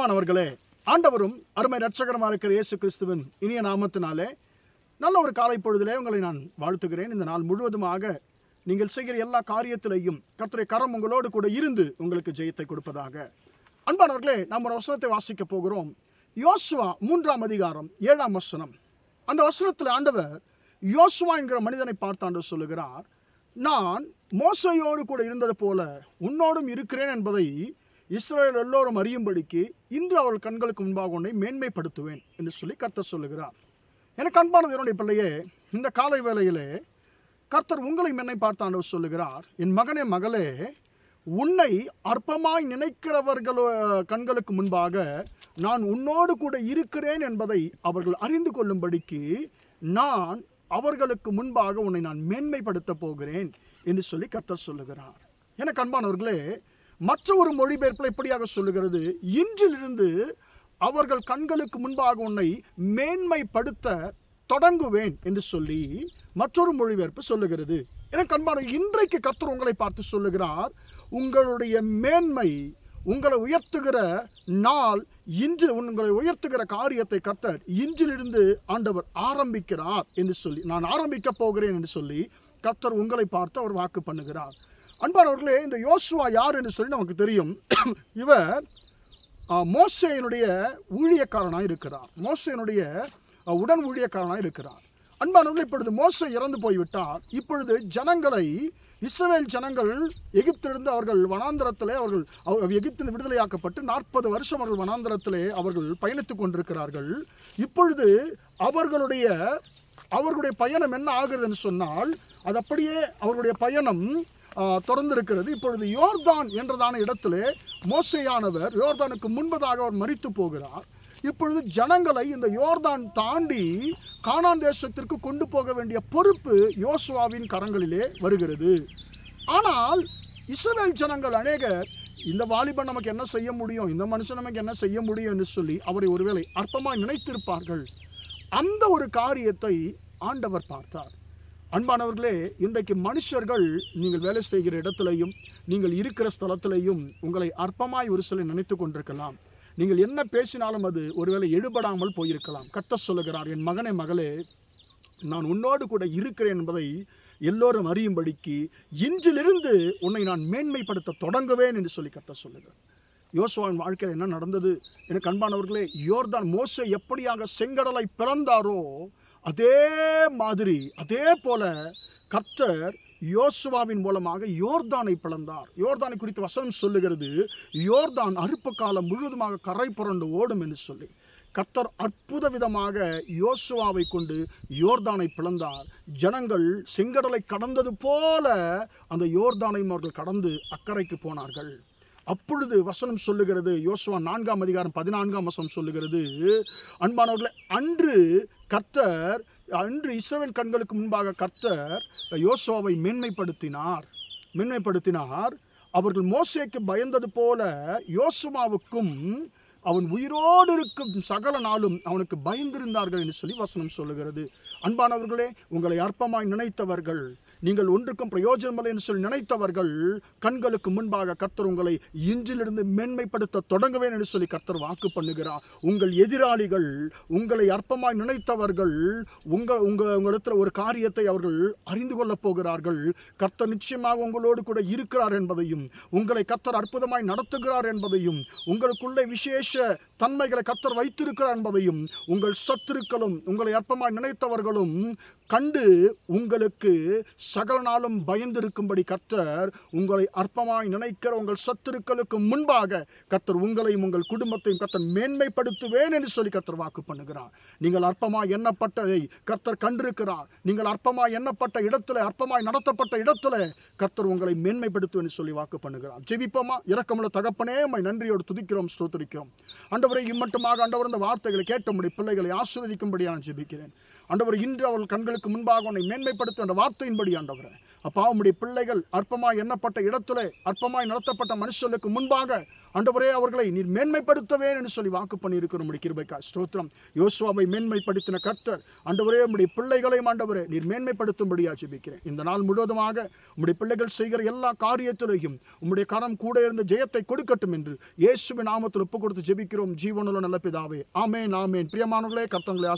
பிரியமானவர்களே ஆண்டவரும் அருமை ரட்சகரமாக இருக்கிற இயேசு கிறிஸ்துவின் இனிய நாமத்தினாலே நல்ல ஒரு காலை பொழுதிலே உங்களை நான் வாழ்த்துகிறேன். இந்த நாள் முழுவதுமாக நீங்கள் செய்கிற எல்லா காரியத்திலையும் கர்த்தருடைய கரம் உங்களோடு கூட இருந்து உங்களுக்கு ஜெயத்தை கொடுப்பதாக. அன்பானவர்களே நாம் ஒரு வசனத்தை வாசிக்க போகிறோம். யோசுவா மூன்றாம் அதிகாரம் ஏழாம் வசனம். அந்த வசனத்தில் ஆண்டவர் யோசுவா என்கிற மனிதனை பார்த்தாண்டு சொல்லுகிறார் நான் மோசையோடு கூட இருந்தது போல உன்னோடும் இருக்கிறேன் என்பதை இஸ்ரேல் எல்லோரும் அறியும்படிக்கு இன்று அவள் கண்களுக்கு முன்பாக உன்னை மேன்மைப்படுத்துவேன் என்று சொல்லி கர்த்தர் சொல்லுகிறார். எனக்கு அன்பானது என்னுடைய பிள்ளையே இந்த காலை வேளையிலே கர்த்தர் உங்களை என்னை பார்த்தாண்டவர் சொல்லுகிறார். என் மகனே மகளே உன்னை அற்பமாய் நினைக்கிறவர்கள் கண்களுக்கு முன்பாக நான் உன்னோடு கூட இருக்கிறேன் என்பதை அவர்கள் அறிந்து கொள்ளும்படிக்கு நான் அவர்களுக்கு முன்பாக உன்னை நான் மேன்மைப்படுத்த போகிறேன் என்று சொல்லி கர்த்தர் சொல்லுகிறார். எனக்கு அன்பானவர்களே மற்ற ஒரு மொழிபெயர்ப்பில் இப்படியாக சொல்லுகிறது. இன்றிலிருந்து அவர்கள் கண்களுக்கு முன்பாக உன்னை மேன்மைப்படுத்த தொடங்குவேன் என்று சொல்லி மற்றொரு மொழிபெயர்ப்பு சொல்லுகிறது. எனக்கு அன்பான இன்றைக்கு கத்தர் உங்களை பார்த்து சொல்லுகிறார் உங்களுடைய மேன்மை உங்களை உயர்த்துகிற நாள் இன்று உங்களை உயர்த்துகிற காரியத்தை கத்தர் இன்றிலிருந்து ஆண்டவர் ஆரம்பிக்கிறார் என்று சொல்லி நான் ஆரம்பிக்க போகிறேன் என்று சொல்லி கத்தர் உங்களை பார்த்து அவர் வாக்கு பண்ணுகிறார். அன்பானவர்களே இந்த யோசுவா யார் என்று சொல்லி நமக்கு தெரியும். இவர் மோசையினுடைய ஊழியக்காரனாக இருக்கிறார் மோசையினுடைய உடன் ஊழியக்காரனாக இருக்கிறார் அன்பானவர்கள் இப்பொழுது மோசை இறந்து போய்விட்டார். இப்பொழுது ஜனங்களை இஸ்ரேல் ஜனங்கள் எகிப்திலிருந்து அவர்கள் வனாந்தரத்திலே அவர்கள் அவ- எகிப்தில் விடுதலையாக்கப்பட்டு நாற்பது வருஷம் அவர்கள் வனாந்தரத்திலே அவர்கள் பயணித்துக் கொண்டிருக்கிறார்கள். இப்பொழுது அவர்களுடைய அவர்களுடைய பயணம் என்ன ஆகுதுன்னு சொன்னால் அது அப்படியே அவர்களுடைய பயணம் திறந்திருக்கிறது. இப்பொழுது யோர்தான் என்றதான இடத்திலே மோசையானவர் யோர்தானுக்கு முன்பதாக அவர் மறித்து போகிறார். இப்பொழுது ஜனங்களை இந்த யோர்தான் தாண்டி கானான் தேசத்திற்கு கொண்டு போக வேண்டிய பொறுப்பு யோசுவாவின் கரங்களிலே வருகிறது. ஆனால் இஸ்ரேல் ஜனங்கள் அநேகர் இந்த வாலிபன் நமக்கு என்ன செய்ய முடியும்? இந்த மனுஷன் நமக்கு என்ன செய்ய முடியும்? என்று சொல்லி அவரை ஒருவேளை அற்பமாக நினைத்திருப்பார்கள். அந்த ஒரு காரியத்தை ஆண்டவர் பார்த்தார். அன்பானவர்களே இன்றைக்கு மனுஷர்கள் நீங்கள் வேலை செய்கிற இடத்துலையும் நீங்கள் இருக்கிற ஸ்தலத்திலையும் உங்களை அற்பமாய் ஒரு சிலை நினைத்து கொண்டிருக்கலாம். நீங்கள் என்ன பேசினாலும் அது ஒருவேளை எடுபடாமல் போயிருக்கலாம். கத்த சொல்லுகிறார் என் மகனே மகளே நான் உன்னோடு கூட இருக்கிறேன் என்பதை எல்லோரும் அறியும்படிக்கு இன்றிலிருந்து உன்னை நான் மேன்மைப்படுத்த தொடங்குவேன் என்று சொல்லி கத்த சொல்லுகிறார். யோசுவாவின் வாழ்க்கையில் என்ன நடந்தது? எனக்கு அன்பானவர்களே யோர்தான் மோசே எப்படியாக செங்கடலை பிறந்தாரோ அதே மாதிரி அதே போல கர்த்தர் யோசுவாவின் மூலமாக யோர்தானை பிளந்தார். யோர்தானை குறித்து வசனம் சொல்லுகிறது யோர்தான் அறுப்பு காலம் முழுவதுமாக கரை புரண்டு ஓடும் என்று சொல்லி. கர்த்தர் அற்புத விதமாக யோசுவாவை கொண்டு யோர்தானை பிளந்தார். ஜனங்கள் செங்கடலை கடந்தது போல அந்த யோர்தானையும் அவர்கள் கடந்து அக்கறைக்கு போனார்கள். அப்பொழுது வசனம் சொல்லுகிறது. யோசுவா நான்காம் அதிகாரம் பதினான்காம் வசனம் சொல்லுகிறது. அன்பானவர்களே அன்று கர்த்தர் அன்று இஸ்ரவேல் கண்களுக்கு முன்பாக கர்த்தர் யோசுவாவை மேன்மைப்படுத்தினார். மேன்மைப்படுத்தினார். அவர்கள் மோசேக்கு பயந்தது போல யோசுமாவுக்கும் அவன் உயிரோடு இருக்கும் சகல நாளும் அவனுக்கு பயந்திருந்தார்கள் என்று சொல்லி வசனம் சொல்லுகிறது. அன்பானவர்களே உங்களை அற்பமாய் நினைத்தவர்கள் நீங்கள் ஒன்றுக்கும் பிரயோஜனமில்லை என்று சொல்லி நினைத்தவர்கள் கண்களுக்கு முன்பாக கர்த்தர் உங்களை இன்றிலிருந்து மேன்மைப்படுத்த தொடங்குவேன் என்று சொல்லி கர்த்தர் வாக்கு பண்ணுகிறார். உங்கள் எதிராளிகள் உங்களை அற்பமாய் நினைத்தவர்கள் உங்கள் உங்கள் உங்களிடத்தில் ஒரு காரியத்தை அவர்கள் அறிந்து கொள்ளப் போகிறார்கள். கர்த்தர் நிச்சயமாக உங்களோடு கூட இருக்கிறார் என்பதையும் உங்களை கர்த்தர் அற்புதமாய் நடத்துகிறார் என்பதையும் உங்களுக்குள்ளே விசேஷ தன்மைகளை கர்த்தர் வைத்திருக்கிறார் என்பதையும் உங்கள் சத்துருக்களும் உங்களை அற்பமாய் நினைத்தவர்களும் கண்டு உங்களுக்கு சகல நாளும் பயந்திருக்கும்படி கர்த்தர் உங்களை அற்பமாய் நினைக்கிற உங்கள் சத்துருக்களுக்கு முன்பாக கர்த்தர் உங்களையும் உங்கள் குடும்பத்தையும் கர்த்தர் மேன்மைப்படுத்துவேன் என்று சொல்லி கர்த்தர் வாக்கு பண்ணுகிறார். நீங்கள் அற்பமாய் எண்ணப்பட்டதை கர்த்தர் கண்டிருக்கிறார். நீங்கள் அற்பமாய் எண்ணப்பட்ட இடத்துல அற்பமாய் நடத்தப்பட்ட இடத்துல கர்த்தர் உங்களை மேன்மைப்படுத்துவேன் சொல்லி வாக்கு பண்ணுகிறார். ஜெபிப்போமா? இறக்கமுள்ள தகப்பனே உம்மை நன்றியோடு துதிக்கிறோம் ஸ்ரோத்தரிக்கிறோம் அண்டவரை இம்மட்டுமாக அண்டவர் இந்த வார்த்தைகளை கேட்டும்படி பிள்ளைகளை ஆஸ்வதிக்கும்படியான நான் ஜெபிக்கிறேன். ஆண்டவர் இன்று அவள் கண்களுக்கு முன்பாக உன்னை மேன்மைப்படுத்தும் என்ற வார்த்தையின்படி ஆண்டவர். அப்பா உம்முடைய பிள்ளைகள் அற்பமாய் எண்ணப்பட்ட இடத்துல அற்பமாய் நடத்தப்பட்ட மனுஷர்களுக்கு முன்பாக ஆண்டவரே அவர்களை நீர் மேன்மைப்படுத்தவே என்று சொல்லி வாக்கு பண்ணியிருக்கிற உடைய கிருபைக்கா ஸ்தோத்திரம். யோசுவாவை மேன்மைப்படுத்தின கர்த்தர் ஆண்டவரே உடைய பிள்ளைகளையும் ஆண்டவரே நீர் மேன்மைப்படுத்தும்படியா ஜெபிக்கிறேன். இந்த நாள் முழுவதுமாக உம்முடைய பிள்ளைகள் செய்கிற எல்லா காரியத்திலையும் உம்முடைய கரம் கூட இருந்த ஜெயத்தை கொடுக்கட்டும் என்று இயேசுவின் நாமத்தில் ஒப்பு கொடுத்து ஜெபிக்கிறோம். ஜீவனுள்ள நல்ல பிதாவே. ஆமேன் ஆமேன். பிரியமானவர்களே கர்த்தங்களை